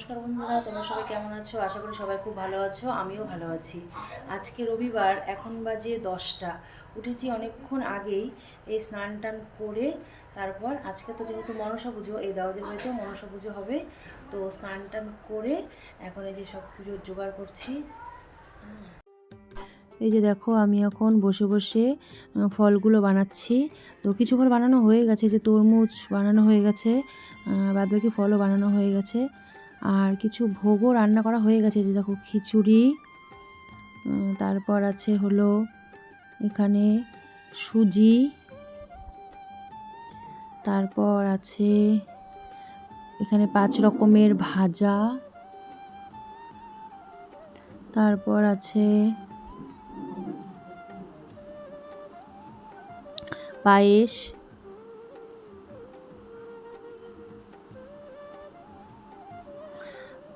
নমস্কার বন্ধুরা, তোমরা সবাই কেমন আছো? আশা করি সবাই খুব ভালো আছো, আমিও ভালো আছি। আজকে রবিবার, এখন বাজে দশটা। উঠেছি অনেকক্ষণ আগেই, এই স্নান টান করে, তারপর আজকে তো যেহেতু মনসা পুজো, এই দাওয়াদের বাড়িতেও মনসা পুজো হবে, তো স্নান টান করে এখন এই যে সব পুজোর জোগাড় করছি। এই যে দেখো, আমি এখন বসে বসে ফলগুলো বানাচ্ছি। তো কিছু ফল বানানো হয়ে গেছে যে তরমুজ বানানো হয়ে গেছে বাদ বাকি ফলও বানানো হয়ে গেছে। আর কিছু ভোগও রান্না করা হয়ে গেছে যে দেখো খিচুড়ি। তারপর আছে হলো এখানে সুজি। তারপর আছে এখানে পাঁচ রকমের ভাজা। তারপর আছে পায়েস।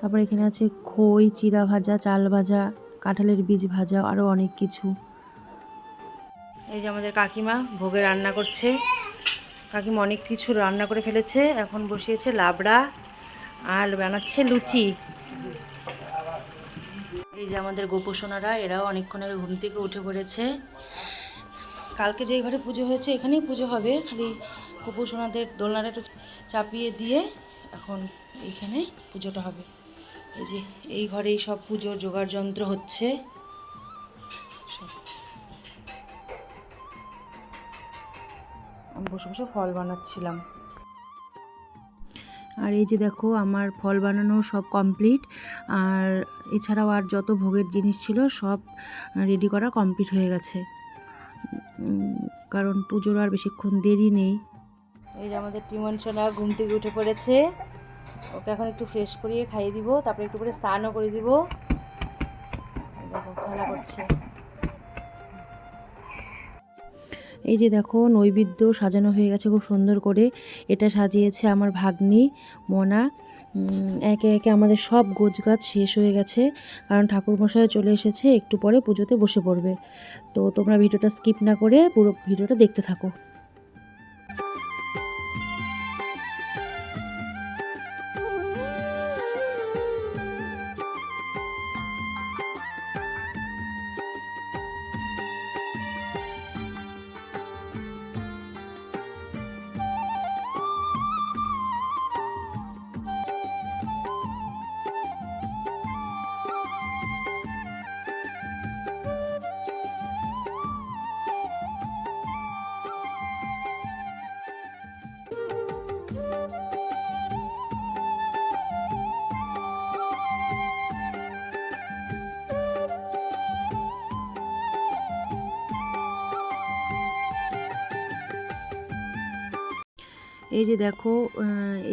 তারপর এখানে আছে খই, চিরা ভাজা, চাল ভাজা, কাঁঠালের বীজ ভাজা আরও অনেক কিছু। এই যে আমাদের কাকিমা ভোগে রান্না করছে। কাকিমা অনেক কিছু রান্না করে ফেলেছে। এখন বসিয়েছে লাবড়া আর বানাচ্ছে লুচি। এই যে আমাদের গোপোষণারা এরাও অনেকক্ষণ আগে ঘুম থেকে উঠে পড়েছে। কালকে যেই ঘরে পুজো হয়েছে, এখানেই পুজো হবে। খালি গোপোষণাদের দোলনাটা একটু চাপিয়ে দিয়ে এখন এইখানে পুজোটা হবে। এই যে এই ঘরেই সব পুজোর জোগাড় যন্ত্র হচ্ছে। আমি বসে বসে ফল বানাচ্ছিলাম। আর এই যে দেখো আমার ফল বানানো সব কমপ্লিট। আর এছাড়াও আর যত ভোগের জিনিস ছিল সব রেডি করা কমপ্লিট হয়ে গেছে। কারণ পুজোর আর বেশিক্ষণ দেরি নেই। এই যে আমাদের টিমন সোনা ঘুম থেকে উঠে পড়েছে। ওকে এখন একটু ফ্রেশ করিয়ে খাইয়ে দিব, তারপরে একটু করে স্নানও করে দিব। খেলা করছে। এই যে দেখো, নৈবেদ্য সাজানো হয়ে গেছে খুব সুন্দর করে। এটা সাজিয়েছে আমার ভাগ্নি, মোনা। একে একে আমাদের সব গোছগাছ শেষ হয়ে গেছে, কারণ ঠাকুরমশাই চলে এসেছে, একটু পরে পুজোতে বসে পড়বে। তো তোমরা ভিডিওটা স্কিপ না করে পুরো ভিডিওটা দেখতে থাকো। এই যে দেখো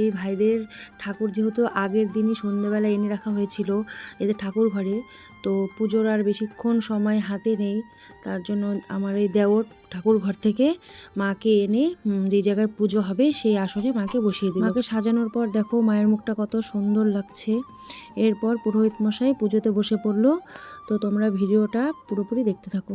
এই ভাইদের ঠাকুর যেহেতু আগের দিনই সন্ধ্যেবেলা এনে রাখা হয়েছিল এদের ঠাকুর ঘরে, তো পুজোর আর বেশিক্ষণ সময় হাতে নেই, তার জন্য আমার এই দেওর ঠাকুর ঘর থেকে মাকে এনে যে জায়গায় পুজো হবে সেই আসনে মাকে বসিয়ে দিল। মাকে সাজানোর পর দেখো মায়ের মুখটা কত সুন্দর লাগছে। এরপর পুরোহিত মশাই পুজোতে বসে পড়ল, তো তোমরা ভিডিওটা পুরোপুরি দেখতে থাকো।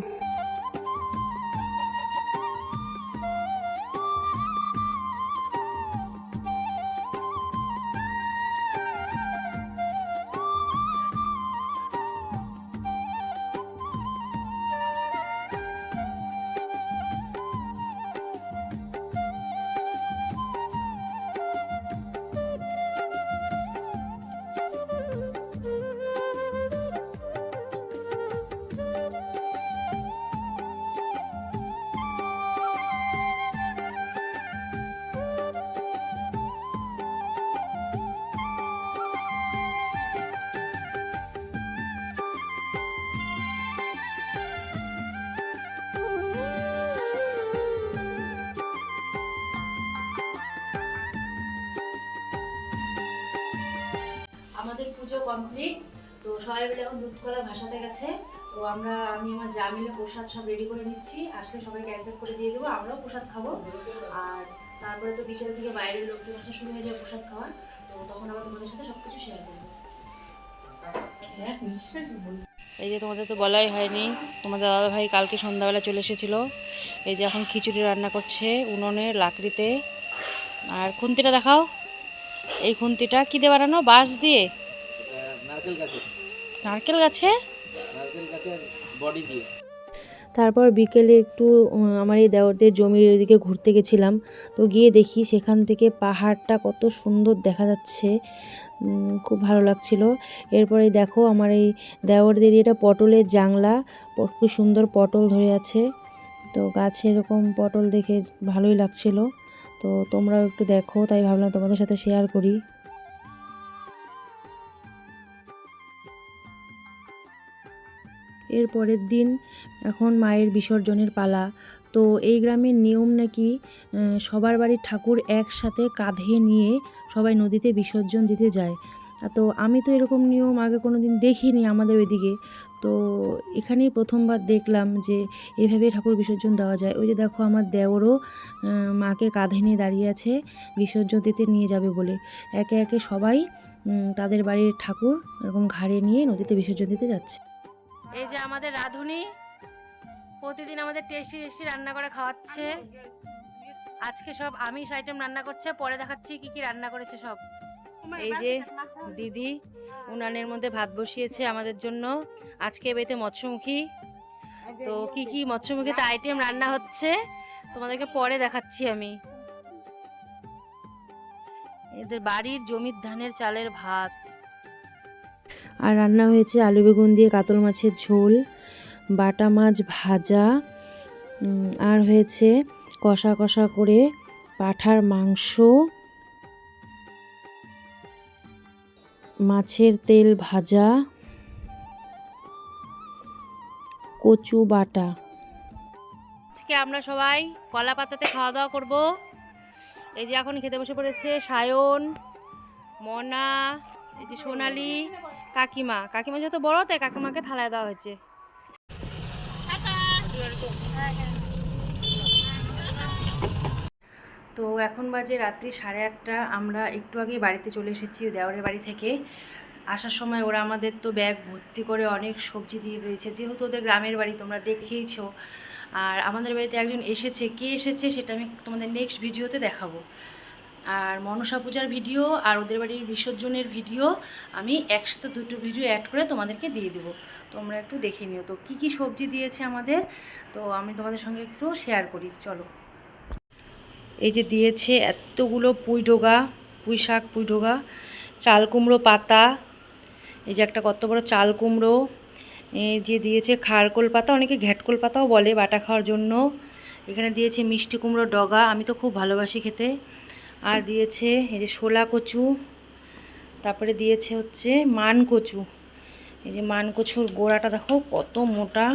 আমাদের পুজো কমপ্লিট তো সবাই মিলে এখন দুধ কলা ভাসাতে গেছে। তো আমরা, আমি আমার যা মিলে প্রসাদ সব রেডি করে নিচ্ছি। আসলে সবাইকে এক করে দিয়ে দেবো, আমরাও প্রসাদ খাব। আর তারপরে তো বিকেল থেকে বাইরের লোকজন আসা শুরু হয়ে যাবে প্রসাদ খাওয়ার। তো তখন আবার তোমাদের সাথে সব কিছু শেয়ার করব। এই যে তোমাদের তো বলাই হয়নি, তোমাদের দাদা ভাই কালকে সন্ধ্যাবেলা চলে এসেছিল। এই যে এখন খিচুড়ি রান্না করছে উনুনের লাকড়িতে। আর খুন্তিটা দেখাও। এই খুন্তিটা কী দিয়ে বানানো? বাঁশ দিয়ে? নারকেল গাছে। নারকেল গাছে? নারকেল গাছের বডি দিয়ে। তারপর বিকেলে একটু আমার এই দেওরদের জমির ওদিকে ঘুরতে গেছিলাম। তো গিয়ে দেখি সেখান থেকে পাহাড়টা কত সুন্দর দেখা যাচ্ছে। খুব ভালো লাগছিল। এরপরে দেখো আমার এই দেওরদের এটা পটলের জাংলা। খুব সুন্দর পটল ধরে আছে। তো গাছে এরকম পটল দেখে ভালোই লাগছিল। তো তোমরাও একটু দেখো, তাই ভাবলাম তোমাদের সাথে শেয়ার করি। এর পরের দিন এখন মায়ের বিসর্জনের পালা। তো এই গ্রামের নিয়ম নাকি সবার বাড়ির ঠাকুর একসাথে কাঁধে নিয়ে সবাই নদীতে বিসর্জন দিতে যায়। তো আমি তো এরকম নিয়ম আগে কোনো দিন দেখিনি আমাদের ওইদিকে। তো এখানেই প্রথমবার দেখলাম যে এভাবে ঠাকুর বিসর্জন দেওয়া যায়। ওই যে দেখো আমার দেওরও মাকে কাঁধে নিয়ে দাঁড়িয়ে আছে বিসর্জন দিতে নিয়ে যাবে বলে। একে একে সবাই তাদের বাড়ির ঠাকুর এরকম ঘাড়ে নিয়ে নদীতে বিসর্জন দিতে যাচ্ছে। এই যে আমাদের রাঁধুনি প্রতিদিন আমাদের টেস্টি টেস্টি রান্না করে খাওয়াচ্ছে। আজকে সব আমিষ আইটেম রান্না করছে পরে দেখাচ্ছি কি কি রান্না করেছে সব। এই যে দিদি উনানের মধ্যে ভাত বসিয়েছে আমাদের জন্য। আজকে বেতে মৎস্যমুখী। তো কি কি মৎস্যমুখীতে আইটেম রান্না হচ্ছে, তোমাদেরকে পরে দেখাচ্ছি আমি। এদের বাড়ির জমির ধানের চালের ভাত। আর রান্না হয়েছে আলু বেগুন দিয়ে কাতল মাছের ঝোল, বাটা মাছ ভাজা আর হয়েছে কষা কষা করে পাঠার মাংস মাছের তেল ভাজা, কচু বাটা। আজকে আমরা সবাই কলা পাতাতে খাওয়া দাওয়া করব। এই যে এখন খেতে বসে পড়েছে সায়ন, মনা, এই যে সোনালি, কাকিমা। কাকিমা যত বড়, তাই কাকিমাকে থালায় দেওয়া হয়েছে। তো এখন বাজে রাত্রি সাড়ে আটটা। আমরা একটু আগে বাড়িতে চলে এসেছি দেওয়ারের বাড়ি থেকে। আসার সময় ওরা আমাদের তো ব্যাগ ভর্তি করে অনেক সবজি দিয়ে দিয়েছে। যেহেতু ওদের গ্রামের বাড়ি, তোমরা দেখেইছো। আর আমাদের বাড়িতে একজন এসেছে। কে এসেছে সেটা আমি তোমাদের নেক্সট ভিডিওতে দেখাবো। আর মনসা পূজার ভিডিও আর ওদের বাড়ির বিসর্জনের ভিডিও আমি একসাথে দুটো ভিডিও অ্যাড করে তোমাদেরকে দিয়ে দেবো। তোমরা একটু দেখে নিও। তো কী কী সবজি দিয়েছে আমাদের? তো আমি তোমাদের সঙ্গে একটু শেয়ার করি। চলো। এই যে দিয়েছে এতগুলো পুঁই ডোগা পুঁই শাক, পুঁই ডোগা চাল কুমড়ো পাতা, এই যে একটা কত বড় চাল কুমড়ো এই যে দিয়েছে খারকোল পাতা, অনেকে ঘ্যাটকোল পাতাও বলে বাটা খাওয়ার জন্য। এখানে দিয়েছে মিষ্টি কুমড়ো ডগা, আমি তো খুব ভালোবাসি খেতে। আর দিয়েছে এই যে শোলা কচু, তারপরে দিয়েছে হচ্ছে মান কচু। এই যে মান কচুর গোড়াটা দেখো কত মোটা।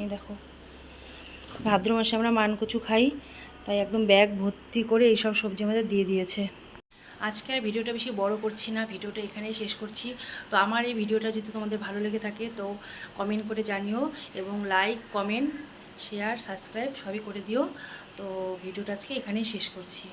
এই দেখো, ভাদ্র মাসে আমরা মান কচু খাই। তাই একদম ব্যাগ ভর্তি করে এইসব সবজি আমাদের দিয়ে দিয়েছে। আজকে আর ভিডিওটা বেশি বড় করছি না, ভিডিওটা এখানেই শেষ করছি। তো আমার এই ভিডিওটা যদি তোমাদের ভালো লেগে থাকে তো কমেন্ট করে জানিও এবং লাইক কমেন্ট শেয়ার সাবস্ক্রাইব সবই করে দিও। তো ভিডিওটা আজকে এখানেই শেষ করছি।